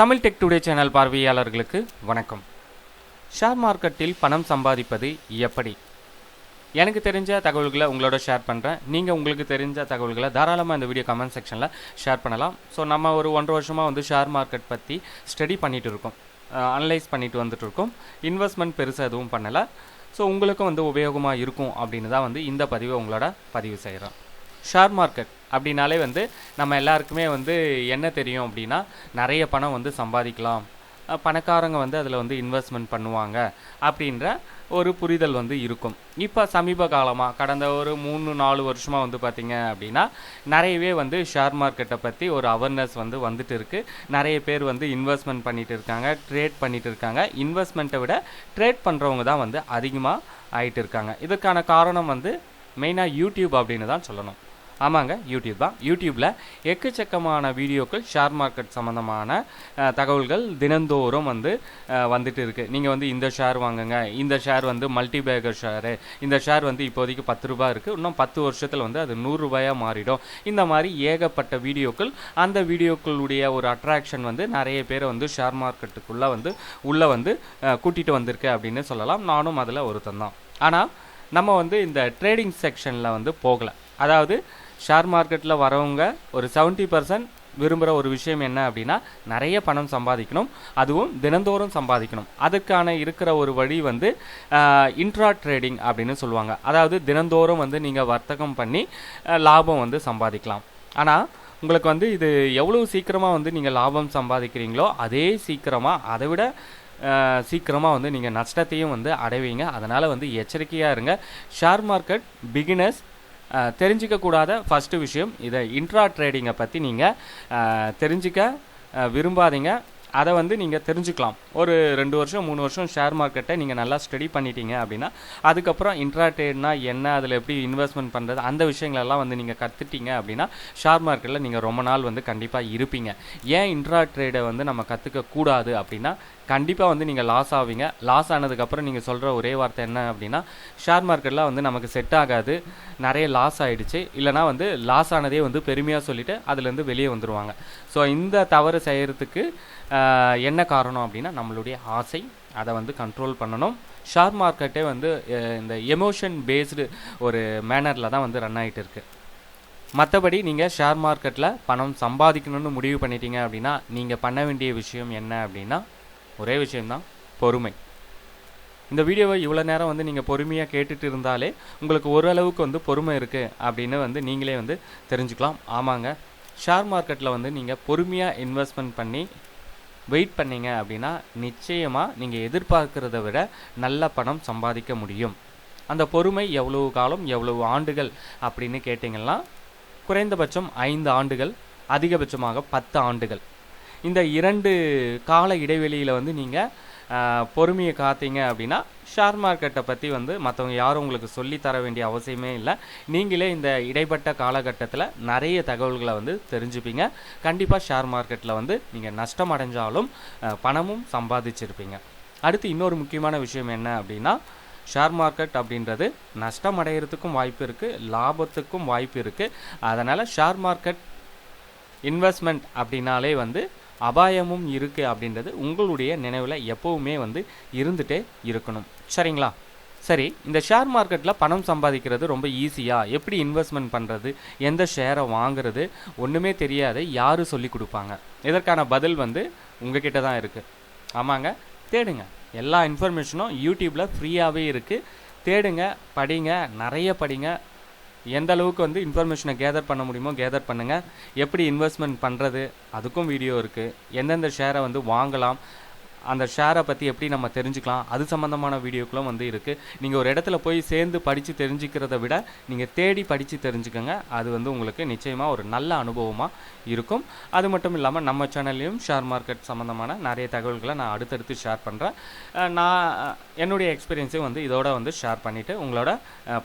Tamil tech today channel பார்வையாளர்களுக்கு வணக்கம். Share மார்க்கெட்டில் பணம் சம்பாதிப்பது எப்படி? எனக்கு தெரிஞ்ச தகவல்களை உங்களோட ஷேர் பண்ணுறேன் நீங்கள் உங்களுக்கு தெரிஞ்ச தகவல்களை தாராளமாக இந்த வீடியோ கமெண்ட் செக்ஷனில் ஷேர் பண்ணலாம். ஸோ நம்ம ஒரு ஒன்றரை வருஷமாக வந்து ஷேர் மார்க்கெட் பற்றி ஸ்டடி பண்ணிகிட்டு இருக்கோம். அனலைஸ் பண்ணிட்டு வந்துட்டு இருக்கோம். இன்வெஸ்ட்மெண்ட் பெருசாக எதுவும் பண்ணலை. ஸோ உங்களுக்கும் வந்து உபயோகமாக இருக்கும் அப்படின்னு தான் வந்து இந்த பதிவை உங்களோட பதிவு செய்கிறோம் ஷேர் மார்க்கெட் அப்படின்னாலே வந்து நம்ம எல்லாருக்குமே வந்து என்ன தெரியும் அப்படின்னா நிறைய பணம் வந்து சம்பாதிக்கலாம். பணக்காரங்க வந்து அதில் வந்து இன்வெஸ்ட்மெண்ட் பண்ணுவாங்க அப்படின்ற ஒரு புரிதல் வந்து இருக்கும். இப்போ சமீப காலமாக கடந்த ஒரு மூணு நாலு வருஷமாக வந்து பார்த்திங்க அப்படின்னா நிறையவே வந்து ஷேர் மார்க்கெட்டை பற்றி ஒரு அவேர்னஸ் வந்து வந்துட்டு இருக்குது நிறைய பேர் வந்து இன்வெஸ்ட்மெண்ட் பண்ணிட்டு இருக்காங்க ட்ரேட் பண்ணிட்டு இருக்காங்க. இன்வெஸ்ட்மெண்ட்டை விட ட்ரேட் பண்ணுறவங்க தான் வந்து அதிகமாக ஆயிட்டு இருக்காங்க. இதுக்கான காரணம் வந்து மெயினாக யூடியூப் அப்படின்னு தான் சொல்லணும். ஆமாங்க யூடியூப் தான். யூடியூப்பில் எக்கச்சக்கமான வீடியோக்கள் ஷேர் மார்க்கெட் சம்மந்தமான தகவல்கள் தினந்தோறும் வந்து வந்துட்டு இருக்குது நீங்கள் வந்து இந்த ஷேர் வாங்குங்க இந்த ஷேர் வந்து மல்டிபேகர் ஷேரு இந்த ஷேர் வந்து இப்போதைக்கு பத்து ரூபாய் இருக்குது இன்னும் பத்து வருஷத்தில் வந்து அது நூறுரூபாயாக மாறிடும். இந்த மாதிரி ஏகப்பட்ட வீடியோக்கள் அந்த வீடியோக்களுடைய ஒரு அட்ராக்ஷன் வந்து நிறைய பேரை வந்து ஷேர் மார்க்கெட்டுக்குள்ளே வந்து உள்ளே வந்து கூட்டிகிட்டு வந்திருக்கு அப்படின்னு சொல்லலாம். நானும் அதில் ஒருத்தன் தான். ஆனால் நம்ம வந்து இந்த ட்ரேடிங் செக்ஷனில் வந்து போகலை. அதாவது ஷேர் மார்க்கெட்டில் வரவங்க ஒரு 70% பர்சன்ட் விரும்புகிற ஒரு விஷயம் என்ன அப்படின்னா நிறைய பணம் சம்பாதிக்கணும். அதுவும் தினந்தோறும் சம்பாதிக்கணும். அதுக்கான இருக்கிற ஒரு வழி வந்து இன்ட்ரா ட்ரேடிங் அப்படின்னு சொல்லுவாங்க. அதாவது தினந்தோறும் வந்து நீங்கள் வர்த்தகம் பண்ணி லாபம் வந்து சம்பாதிக்கலாம். ஆனால் உங்களுக்கு வந்து இது எவ்வளோ சீக்கிரமாக வந்து நீங்கள் லாபம் சம்பாதிக்கிறீங்களோ அதே சீக்கிரமாக அதை விட சீக்கிரமாக வந்து நீங்கள் நஷ்டத்தையும் வந்து அடைவீங்க. அதனால் வந்து எச்சரிக்கையாக இருங்க. ஷேர் மார்க்கெட் பிகினர்ஸ் தெரிஞ்சிக்கக்கூடாத ஃபஸ்ட்டு விஷயம் இதை இன்ட்ரா ட்ரேடிங்கை பற்றி நீங்கள் தெரிஞ்சிக்க விரும்பாதீங்க. அதை வந்து நீங்கள் தெரிஞ்சுக்கலாம். ஒரு ரெண்டு வருஷம் மூணு வருஷம் ஷேர் மார்க்கெட்டை நீங்கள் நல்லா ஸ்டடி பண்ணிட்டீங்க அப்படின்னா அதுக்கப்புறம் இன்ட்ரா ட்ரேட்னா என்ன அதில் எப்படி இன்வெஸ்ட்மெண்ட் பண்ணுறது அந்த விஷயங்களெல்லாம் வந்து நீங்கள் கற்றுட்டீங்க அப்படின்னா ஷேர் மார்க்கெட்டில் நீங்கள் ரொம்ப நாள் வந்து கண்டிப்பாக இருப்பீங்க. ஏன் இன்ட்ரா ட்ரேடை வந்து நம்ம கற்றுக்க கூடாது அப்படின்னா கண்டிப்பாக வந்து நீங்கள் லாஸ் ஆவீங்க. லாஸ் ஆனதுக்கப்புறம் நீங்கள் சொல்கிற ஒரே வார்த்தை என்ன அப்படின்னா ஷேர் மார்க்கெட்டில் வந்து நமக்கு செட் ஆகாது. நிறைய லாஸ் ஆகிடுச்சு இல்லைனா வந்து லாஸ் ஆனதே வந்து பெருமையாக சொல்லிவிட்டு அதுலேருந்து வெளியே வந்துடுவாங்க ஸோ இந்த தவறு செய்கிறதுக்கு என்ன காரணம் அப்படின்னா நம்மளுடைய ஆசை. அதை வந்து கண்ட்ரோல் பண்ணணும். ஷேர் மார்க்கெட்டே வந்து இந்த எமோஷன் பேஸ்டு ஒரு மேனரில் தான் வந்து ரன் ஆகிட்டு இருக்குது மற்றபடி நீங்கள் ஷேர் மார்க்கெட்டில் பணம் சம்பாதிக்கணும்னு முடிவு பண்ணிட்டீங்க அப்படின்னா நீங்கள் பண்ண வேண்டிய விஷயம் என்ன அப்படின்னா ஒரே விஷயம்தான் பொறுமை. இந்த வீடியோவை இவ்வளோ நேரம் வந்து நீங்கள் பொறுமையாக கேட்டுட்டு இருந்தாலே உங்களுக்கு ஓரளவுக்கு வந்து பொறுமை இருக்குது அப்படின்னு வந்து நீங்களே வந்து தெரிஞ்சுக்கலாம். ஆமாங்க. ஷேர் மார்க்கெட்டில் வந்து நீங்கள் பொறுமையாக இன்வெஸ்ட்மெண்ட் பண்ணி வெயிட் பண்ணீங்க அப்படின்னா நிச்சயமாக நீங்கள் எதிர்பார்க்கிறத விட நல்ல பணம் சம்பாதிக்க முடியும். அந்த பொறுமை எவ்வளவு காலம் எவ்வளவு ஆண்டுகள் அப்படின்னு கேட்டிங்கன்னா குறைந்தபட்சம் ஐந்து ஆண்டுகள் அதிகபட்சமாக பத்து ஆண்டுகள். இந்த இரண்டு கால இடைவெளியில் வந்து நீங்கள் பொறுமையை காத்தீங்க அப்படின்னா ஷேர் மார்க்கெட்டை பற்றி வந்து மற்றவங்க யாரும் உங்களுக்கு சொல்லி தர வேண்டிய அவசியமே இல்லை. நீங்களே இந்த இடைப்பட்ட காலகட்டத்தில் நிறைய தகவல்களை வந்து தெரிஞ்சுப்பீங்க. கண்டிப்பாக ஷேர் மார்க்கெட்டில் வந்து நீங்கள் நஷ்டம் அடைஞ்சாலும் பணமும் சம்பாதிச்சிருப்பீங்க. அடுத்து இன்னொரு முக்கியமான விஷயம் என்ன அப்படின்னா ஷேர் மார்க்கெட் அப்படின்றது நஷ்டம் அடைகிறதுக்கும் வாய்ப்பு இருக்குது லாபத்துக்கும் வாய்ப்பு இருக்குது அதனால் ஷேர் மார்க்கெட் இன்வெஸ்ட்மெண்ட் அப்படின்னாலே வந்து அபாயமும் இருக்குது அப்படின்றது உங்களுடைய நினைவில் எப்போவுமே வந்து இருந்துகிட்டே இருக்கணும். சரிங்களா? சரி இந்த ஷேர் மார்க்கெட்டில் பணம் சம்பாதிக்கிறது ரொம்ப ஈஸியாக எப்படி இன்வெஸ்ட்மெண்ட் பண்ணுறது எந்த ஷேரை வாங்குறது? ஒன்றுமே தெரியாது. யார் சொல்லி கொடுப்பாங்க? இதற்கான பதில் வந்து உங்ககிட்ட தான் இருக்குது ஆமாங்க தேடுங்க. எல்லா இன்ஃபர்மேஷனும் யூடியூப்பில் ஃப்ரீயாகவே இருக்குது தேடுங்க படிங்க நிறைய படிங்க. எந்த அளவுக்கு வந்து இன்ஃபர்மேஷனை கேதர் பண்ண முடியுமோ கேதர் பண்ணுங்கள் எப்படி இன்வெஸ்ட்மெண்ட் பண்ணுறது அதுக்கும் வீடியோ இருக்குது எந்தெந்த ஷேரை வந்து வாங்கலாம் அந்த ஷேரை பற்றி எப்படி நம்ம தெரிஞ்சுக்கலாம்? அது சம்மந்தமான வீடியோக்களும் வந்து இருக்குது நீங்கள் ஒரு இடத்துல போய் சேர்ந்து படித்து தெரிஞ்சுக்கிறத விட நீங்கள் தேடி படித்து தெரிஞ்சுக்கோங்க. அது வந்து உங்களுக்கு நிச்சயமாக ஒரு நல்ல அனுபவமாக இருக்கும். அது மட்டும் இல்லாமல் நம்ம சேனல்லையும் ஷேர் மார்க்கெட் சம்மந்தமான நிறைய தகவல்களை நான் அடுத்தடுத்து ஷேர் பண்ணுறேன் நான் என்னுடைய எக்ஸ்பீரியன்ஸையும் வந்து இதோட வந்து ஷேர் பண்ணிவிட்டு உங்களோட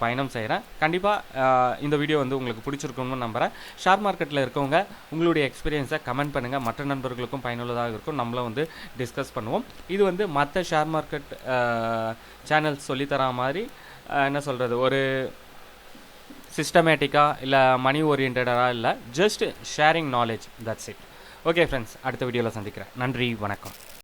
பயணம் செய்கிறேன் கண்டிப்பாக இந்த வீடியோ வந்து உங்களுக்கு பிடிச்சிருக்கும்னு நம்புகிறேன் ஷேர் மார்க்கெட்டில் இருக்கவங்க உங்களுடைய எக்ஸ்பீரியன்ஸை கமெண்ட் பண்ணுங்கள் மற்ற நண்பர்களுக்கும் பயனுள்ளதாக இருக்கும். நம்மளும் வந்து டிஸ்கஸ் பண்ணுவோம். இது வந்து மற்ற ஷேர் மார்க்கெட் சேனல்ஸ் சொல்லித்தரா மாதிரி என்ன சொல்கிறது ஒரு சிஸ்டமேட்டிக்காக இல்லை மணி ஓரியன்டாக இல்லை just sharing knowledge that's it okay friends அடுத்த வீடியோவில் சந்திக்கிறேன். நன்றி வணக்கம்.